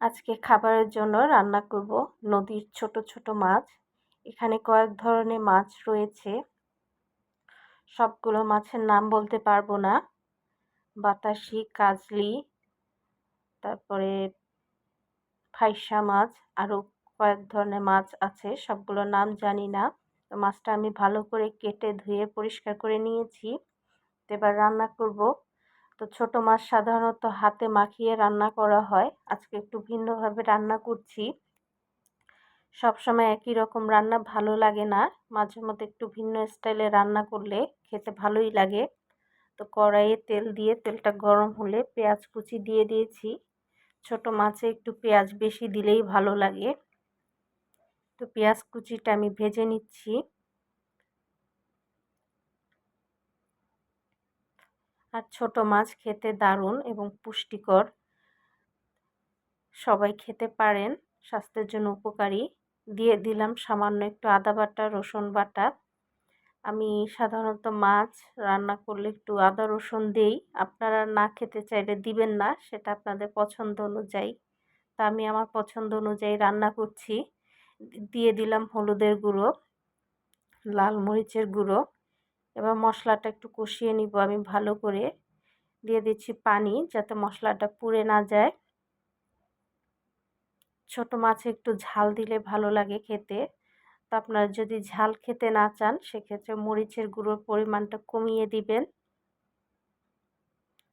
আজকে খাবারের জন্য রান্না করব নদীর ছোট ছোট মাছ। এখানে কয়েক ধরনের মাছ রয়েছে। সবগুলো মাছের নাম বলতে পারব না। বাতাসি, কাজলি, তারপরে ফাইসা মাছ আরও কয়েক ধরনের মাছ আছে, সবগুলোর নাম জানি না। তো মাছটা আমি ভালো করে কেটে ধুয়ে পরিষ্কার করে নিয়েছি। তো এবার রান্না করব তো ছোট মাছ সাধারণত হাতে মাখিয়ে রান্না করা হয়। আজকে একটু ভিন্নভাবে রান্না করছি। সবসময় একই রকম রান্না ভালো লাগে না। মাঝে মধ্যে একটু ভিন্ন স্টাইলে রান্না করলে খেতে ভালোই লাগে। তো কড়াইয়ে তেল দিয়ে, তেলটা গরম হলে পেঁয়াজ কুচি দিয়ে দিয়েছি। ছোট মাছে একটু পেঁয়াজ বেশি দিলেই ভালো লাগে। তো পেঁয়াজ কুচিটা আমি ভেজে নিচ্ছি। আর ছোট মাছ খেতে দারুণ এবং পুষ্টিকর। সবাই খেতে পারেন, স্বাস্থ্যের জন্য উপকারী। দিয়ে দিলাম সামান্য একটু আদা বাটা, রসুন বাটা। আমি সাধারণত মাছ রান্না করলে একটু আদা, রসুন দেই। আপনারা না খেতে চাইলে দিবেন না, সেটা আপনাদের পছন্দ অনুযায়ী। তা আমি আমার পছন্দ অনুযায়ী রান্না করছি। দিয়ে দিলাম হলুদের গুঁড়ো, লাল মরিচের গুঁড়ো। এবার মশলাটা একটু কষিয়ে নিব। আমি ভালো করে দিয়ে দিচ্ছি পানি যাতে মশলাটা পুড়ে না যায়। ছোট মাছে একটু ঝাল দিলে ভালো লাগে খেতে। তো আপনারা যদি ঝাল খেতে না চান, সেক্ষেত্রে মরিচের গুঁড়োর পরিমাণটা কমিয়ে দিবেন।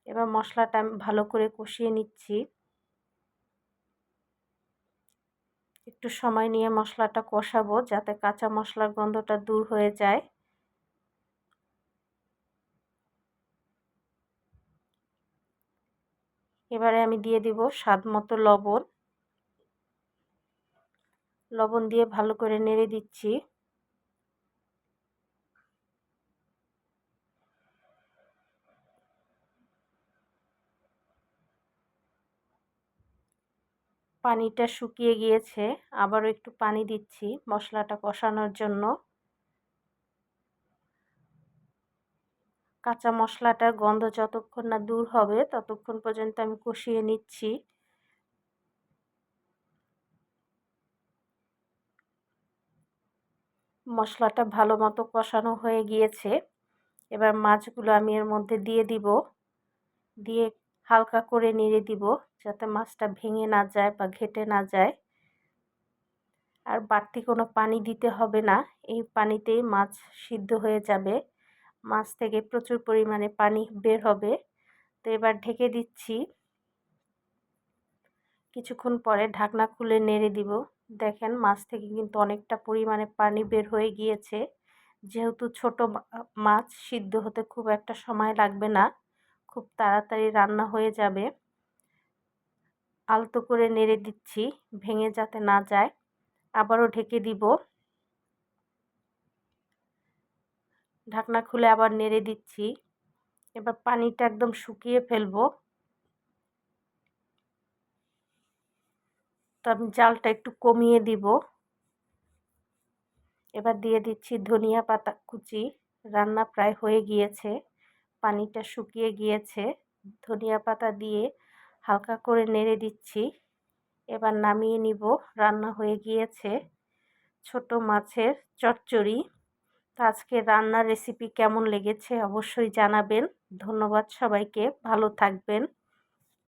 এবার মশলাটা আমি ভালো করে কষিয়ে নিচ্ছি। একটু সময় নিয়ে মশলাটা কষাবো যাতে কাঁচা মশলার গন্ধটা দূর হয়ে যায়। এবারে আমি দিয়ে দিব স্বাদ মতো লবণ। লবণ দিয়ে ভালো করে নেড়ে দিচ্ছি। পানিটা শুকিয়ে গিয়েছে, আবারও একটু পানি দিচ্ছি মশলাটা কষানোর জন্য। কাঁচা মশলাটার গন্ধ যতক্ষণ না দূর হবে, ততক্ষণ পর্যন্ত আমি কষিয়ে নিচ্ছি। মশলাটা ভালো মতো কষানো হয়ে গিয়েছে। এবার মাছগুলো আমি এর মধ্যে দিয়ে দিব। দিয়ে হালকা করে নেড়ে দিব, যাতে মাছটা ভেঙে না যায় বা ঘেটে না যায়। আর বাড়তি কোনো পানি দিতে হবে না। এই পানিতেই মাছ সিদ্ধ হয়ে যাবে। মাছ থেকে প্রচুর পরিমাণে পানি বের হবে। তো এবার ঢেকে দিচ্ছি। কিছুক্ষণ পরে ঢাকনা খুলে নেড়ে দিব। দেখেন মাছ থেকে কিন্তু অনেকটা পরিমাণে পানি বের হয়ে গিয়েছে। যেহেতু ছোট মাছ, সিদ্ধ হতে খুব একটা সময় লাগবে না। খুব তাড়াতাড়ি রান্না হয়ে যাবে। আলতো করে নেড়ে দিচ্ছি, ভেঙে যাতে না যায়। আবারও ঢেকে দিব। ঢাকনা খুলে আবার নেড়ে দিচ্ছি। এবার পানিটা একদম শুকিয়ে ফেলব। তো আমি জালটা একটু কমিয়ে দিব। এবার দিয়ে দিচ্ছি ধনিয়া পাতা কুচি। রান্না প্রায় হয়ে গিয়েছে। পানিটা শুকিয়ে গিয়েছে। ধনিয়া পাতা দিয়ে হালকা করে নেড়ে দিচ্ছি। এবার নামিয়ে নিব। রান্না হয়ে গিয়েছে। ছোট মাছের চচ্চড়ি। তো আজকে রান্নার রেসিপি কেমন লেগেছে অবশ্যই জানাবেন। ধন্যবাদ সবাইকে। ভালো থাকবেন।